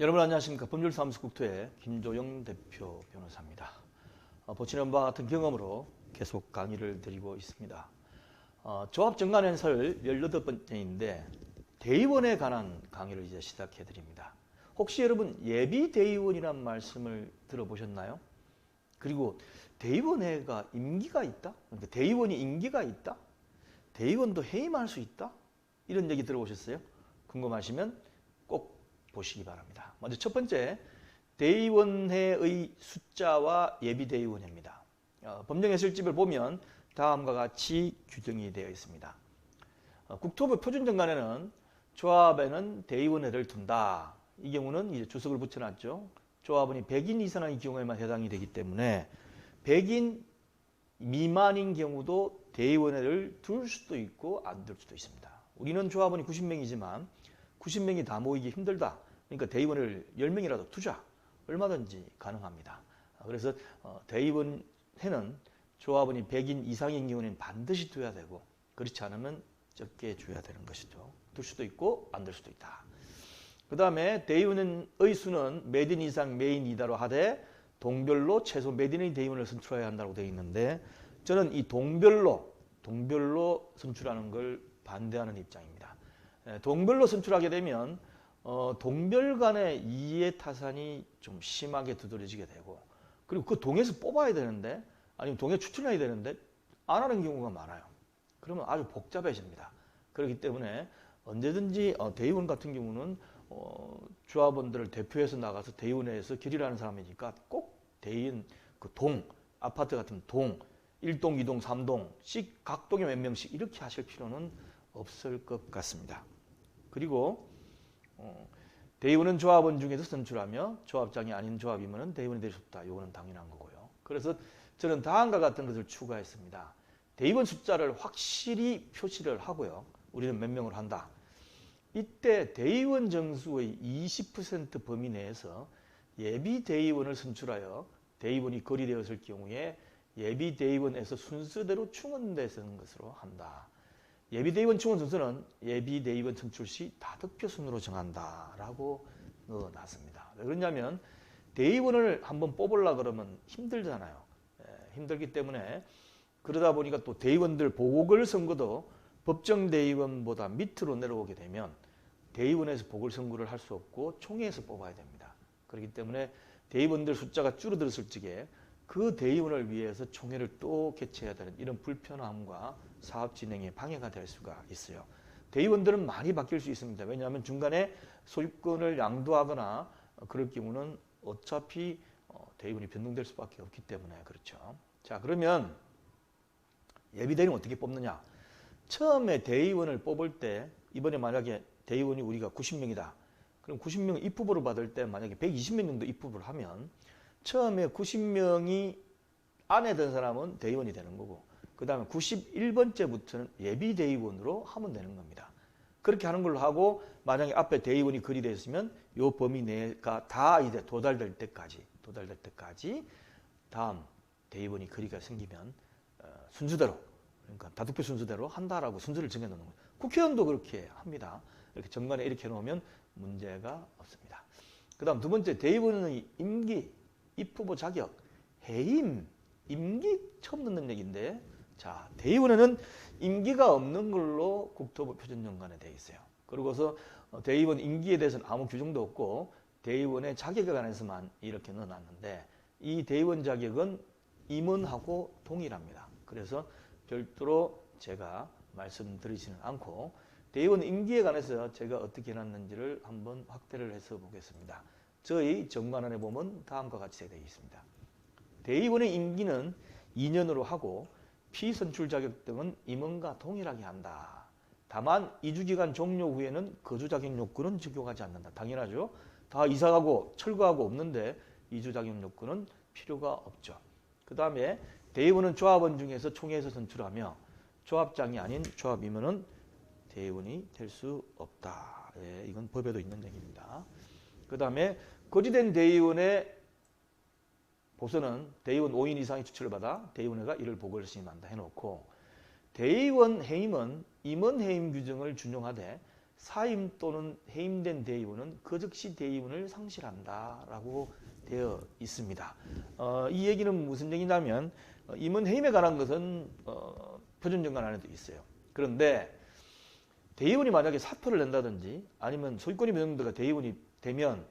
여러분 안녕하십니까 법률사무소 국토의 김조영 대표 변호사입니다. 어, 보시는 바와 같은 경험으로 계속 강의를 드리고 있습니다. 어, 조합정관연설 18번째인데 대의원에 관한 강의를 이제 시작해 드립니다. 혹시 여러분 예비 대의원이란 말씀을 들어보셨나요? 그리고 대의원회가 임기가 있다? 그러니까 대의원이 임기가 있다? 대의원도 해임할 수 있다? 이런 얘기 들어보셨어요? 궁금하시면 꼭 보시기 바랍니다. 먼저 첫 번째, 대의원회의 숫자와 예비대의원회입니다. 어, 법령예술집을 보면 다음과 같이 규정이 되어 있습니다. 어, 국토부 표준정관에는 조합에는 대의원회를 둔다. 이 경우는 이제 주석을 붙여놨죠. 조합원이 100인 이상의 경우에만 해당이 되기 때문에 100인 미만인 경우도 대의원회를 둘 수도 있고 안 둘 수도 있습니다. 우리는 조합원이 90명이지만 90명이 다 모이기 힘들다. 그러니까 대의원을 10명이라도 두자. 얼마든지 가능합니다. 그래서 어, 대의원회는 조합원이 100인 이상인 경우는 반드시 둬야 되고 그렇지 않으면 적게 줘야 되는 것이죠. 둘 수도 있고 안 될 수도 있다. 그 다음에 대의원의 수는 매인 이상 매인 이다로 하되 동별로 최소 매인의 대의원을 선출해야 한다고 되어 있는데 저는 이 동별로 동별로 선출하는 걸 반대하는 입장입니다. 동별로 선출하게 되면 어, 동별 간의 이해 타산이 좀 심하게 두드러지게 되고 그리고 그 동에서 뽑아야 되는데 아니면 동에 추천해야 되는데 안 하는 경우가 많아요. 그러면 아주 복잡해집니다. 그렇기 때문에 언제든지 어, 대의원 같은 경우는 어, 조합원들을 대표해서 나가서 대의원회에서 결의하는 사람이니까 꼭 대의원 그 동, 아파트 같은 동, 1동, 2동, 3동씩 각 동에 몇 명씩 이렇게 하실 필요는 없을 것 같습니다. 그리고 어, 대의원은 조합원 중에서 선출하며 조합장이 아닌 조합이면 대의원이 될 수 없다. 이거는 당연한 거고요. 그래서 저는 다음과 같은 것을 추가했습니다. 대의원 숫자를 확실히 표시를 하고요. 우리는 몇 명을 한다. 이때 대의원 정수의 20% 범위 내에서 예비 대의원을 선출하여 대의원이 거리되었을 경우에 예비 대의원에서 순서대로 충원되는 것으로 한다. 예비 대의원 충원 순서는 예비 대의원 선출 시 다득표 순으로 정한다라고 넣어놨습니다. 왜 그러냐면 대의원을 한번 뽑으려 그러면 힘들잖아요. 예, 힘들기 때문에 그러다 보니까 또 대의원들 보궐 선거도 법정 대의원보다 밑으로 내려오게 되면 대의원에서 보궐선거를 할 수 없고 총회에서 뽑아야 됩니다. 그렇기 때문에 대의원들 숫자가 줄어들었을 적에 그 대의원을 위해서 총회를 또 개최해야 되는 이런 불편함과 사업 진행에 방해가 될 수가 있어요. 대의원들은 많이 바뀔 수 있습니다. 왜냐하면 중간에 소유권을 양도하거나 그럴 경우는 어차피 어, 대의원이 변동될 수밖에 없기 때문에 그렇죠. 자 그러면 예비대의원 어떻게 뽑느냐? 처음에 대의원을 뽑을 때 이번에 만약에 대의원이 우리가 90명이다. 그럼 90명 입후보를 받을 때 만약에 120명 정도 입후보를 하면 처음에 90명이 안에 든 사람은 대의원이 되는 거고 그 다음에 91번째부터는 예비 대의원으로 하면 되는 겁니다. 그렇게 하는 걸로 하고 만약에 앞에 대의원이 거리되어 있으면 요 범위 내가 다 이제 도달될 때까지 도달될 때까지 다음 대의원이 거리가 생기면 어, 순서대로 그러니까 다득표 순서대로 한다라고 순서를 정해놓는 거예요. 국회의원도 그렇게 합니다. 이렇게 정관에 이렇게 놓으면 문제가 없습니다. 그 다음 두 번째 대의원의 임기, 입후보 자격, 해임, 임기 처음 듣는 얘기인데 자 대의원에는 임기가 없는 걸로 국토부 표준정관에 되어 있어요. 그리고서 어, 대의원 임기에 대해서는 아무 규정도 없고 대의원의 자격에 관해서만 이렇게 넣어놨는데 이 대의원 자격은 임원하고 동일합니다. 그래서 별도로 제가 말씀드리지는 않고 대의원 임기에 관해서 제가 어떻게 해놨는지를 한번 확대를 해서 보겠습니다. 저희 정관안에 보면 다음과 같이 되어 있습니다. 대의원의 임기는 2년으로 하고 피선출 자격 등은 임원과 동일하게 한다. 다만 이주기간 종료 후에는 거주 자격 요건은 적용하지 않는다. 당연하죠. 다 이사가고 철거하고 없는데 이주 자격 요건은 필요가 없죠. 그 다음에 대의원은 조합원 중에서 총회에서 선출하며 조합장이 아닌 조합임원은 대의원이 될 수 없다. 예, 이건 법에도 있는 얘기입니다. 그 다음에 거지된 대의원의 보선은 대의원 5인 이상의 추천을 받아 대의원회가 이를 보고를 심한다 해놓고 대의원 해임은 임원 해임 규정을 준용하되 사임 또는 해임된 대의원은 그 즉시 대의원을 상실한다라고 되어 있습니다. 어, 이 얘기는 무슨 얘기냐면 어, 임원 해임에 관한 것은 어, 표준정관 안에도 있어요. 그런데 대의원이 만약에 사표를 낸다든지 아니면 소유권이 변경되가 대의원이 되면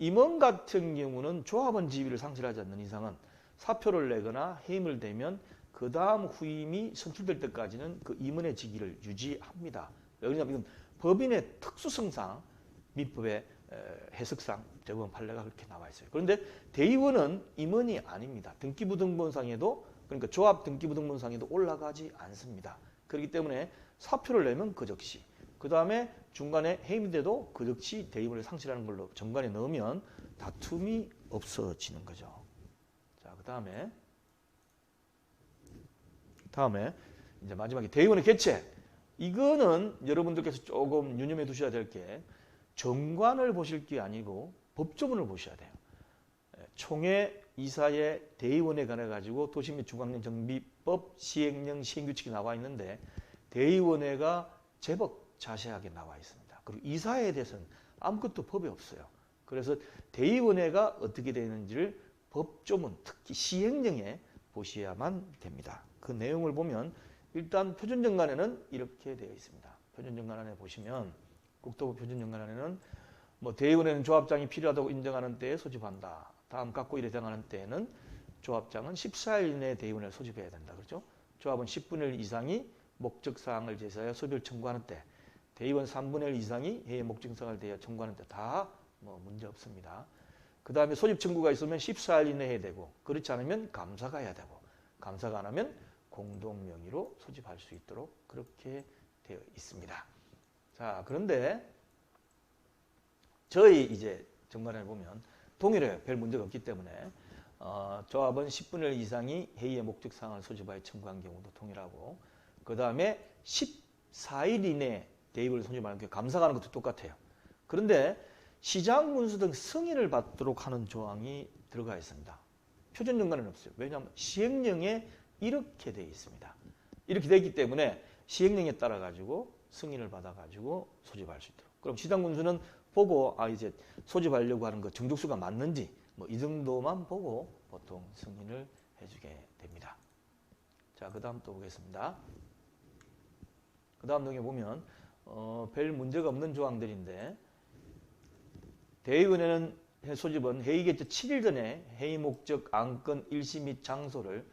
임원 같은 경우는 조합원 지위를 상실하지 않는 이상은 사표를 내거나 해임을 되면 그 다음 후임이 선출될 때까지는 그 임원의 직위를 유지합니다. 왜냐하면 이건 법인의 특수성상 민법의 해석상 대법원 판례가 그렇게 나와 있어요. 그런데 대의원은 임원이 아닙니다. 등기부등본상에도 그러니까 조합 등기부등본상에도 올라가지 않습니다. 그렇기 때문에 사표를 내면 그 즉시 그 다음에 중간에 해임돼도 그 즉시 대의원을 상실하는 걸로 정관에 넣으면 다툼이 없어지는 거죠. 자, 그 다음에 다음에 이제 마지막에 대의원의 개최. 이거는 여러분들께서 조금 유념해 두셔야 될 게 정관을 보실 게 아니고 법조문을 보셔야 돼요. 예, 총회 이사의 대의원에 관해 가지고 도시 및 중앙령 정비법 시행령 시행규칙이 나와 있는데 대의원회가 제법 자세하게 나와 있습니다. 그리고 이사에 대해서는 아무것도 법이 없어요. 그래서 대의원회가 어떻게 되는지를 법조문 특히 시행령에 보셔야만 됩니다. 그 내용을 보면 일단 표준정관에는 이렇게 되어 있습니다. 표준정관안에 보시면 국토부 표준정관안에는 뭐 대의원에는 조합장이 필요하다고 인정하는 때에 소집한다. 다음 갖고 일에 해당하는 때에는 조합장은 14일 이내에 대의원을 소집해야 된다. 그렇죠? 조합은 10분의 1 이상이 목적사항을 제시하여 소비를 청구하는 때 대의원 3분의 1 이상이 해외 목적사항을 대하여 청구하는 때다뭐 문제 없습니다. 그 다음에 소집 청구가 있으면 14일 이내에 해야 되고 그렇지 않으면 감사가 해야 되고 감사가 안 하면 공동 명의로 소집할 수 있도록 그렇게 되어 있습니다. 자, 그런데 저희 이제 정관을 보면 동일해요. 별 문제가 없기 때문에 어, 조합은 10분의 1 이상이 회의의 목적 사항을 소집하여 청구한 경우도 동일하고 그 다음에 14일 이내 대입을 소집하는 게 감사하는 것도 똑같아요. 그런데 시장 군수 등 승인을 받도록 하는 조항이 들어가 있습니다. 표준 연관은 없어요. 왜냐하면 시행령에 이렇게 되어 있습니다. 이렇게 되어 있기 때문에 시행령에 따라 가지고 승인을 받아 가지고 소집할 수 있도록. 그럼 시장 군수는 보고 아 이제 소집하려고 하는 거 정족수가 맞는지 뭐 이 정도만 보고 보통 승인을 해주게 됩니다. 자, 그 다음 또 보겠습니다. 그 다음 등에 보면 어, 별 문제가 없는 조항들인데 대의원회는 소집은 회의 개최 7일 전에 회의 목적, 안건, 일시 및 장소를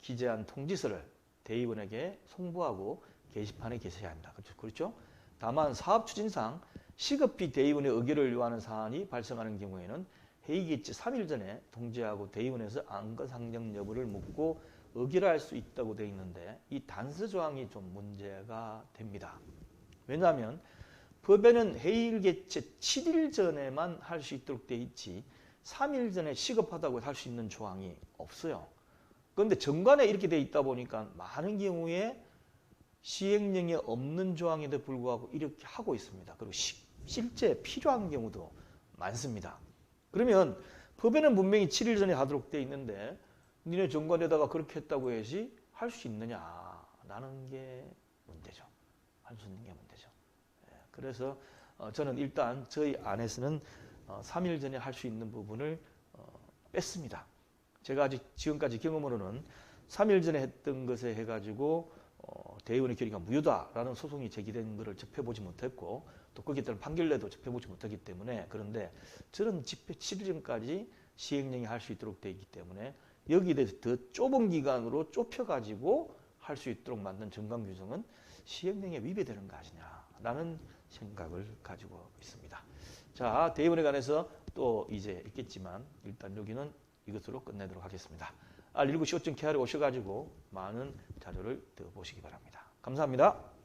기재한 통지서를 대의원에게 송부하고 게시판에 게시해야 한다. 그렇죠? 그렇죠? 다만 사업 추진상 시급히 대의원의 의결을 요하는 사안이 발생하는 경우에는 회의 개최 3일 전에 통지하고 대의원에서 안건 상정 여부를 묻고 의결할 수 있다고 되어 있는데 이 단서 조항이 좀 문제가 됩니다. 왜냐하면 법에는 개최 7일 전에만 할 수 있도록 되어 있지 3일 전에 시급하다고 할 수 있는 조항이 없어요. 그런데 정관에 이렇게 되어 있다 보니까 많은 경우에 시행령에 없는 조항에도 불구하고 이렇게 하고 있습니다. 그리고 시, 실제 필요한 경우도 많습니다. 그러면 법에는 분명히 7일 전에 하도록 되어 있는데 니네 정관에다가 그렇게 했다고 해야지 할 수 있느냐라는 게 문제죠. 할수 있는 게 문제죠. 예, 그래서 어, 저는 일단 저희 안에서는 3일 어, 전에 할 수 있는 부분을 어, 뺐습니다. 제가 아직 지금까지 경험으로는 3일 전에 했던 것에 해가지고 대의원의 결의가 무효다라는 소송이 제기된 것을 접해보지 못했고 또 거기에 따른 판결내도 접해보지 못하기 때문에 그런데 저는 집회 7일 전까지 시행령이 할 수 있도록 되어 있기 때문에 여기에 대해서 더 좁은 기간으로 좁혀가지고 할 수 있도록 만든 정강 규정은 시행령에 위배되는 거 아니냐라는 생각을 가지고 있습니다. 자, 대의원에 관해서 또 이제 있겠지만 일단 여기는 이것으로 끝내도록 하겠습니다. R19 시오점 KR에 오셔가지고 많은 자료를 더 보시기 바랍니다. 감사합니다.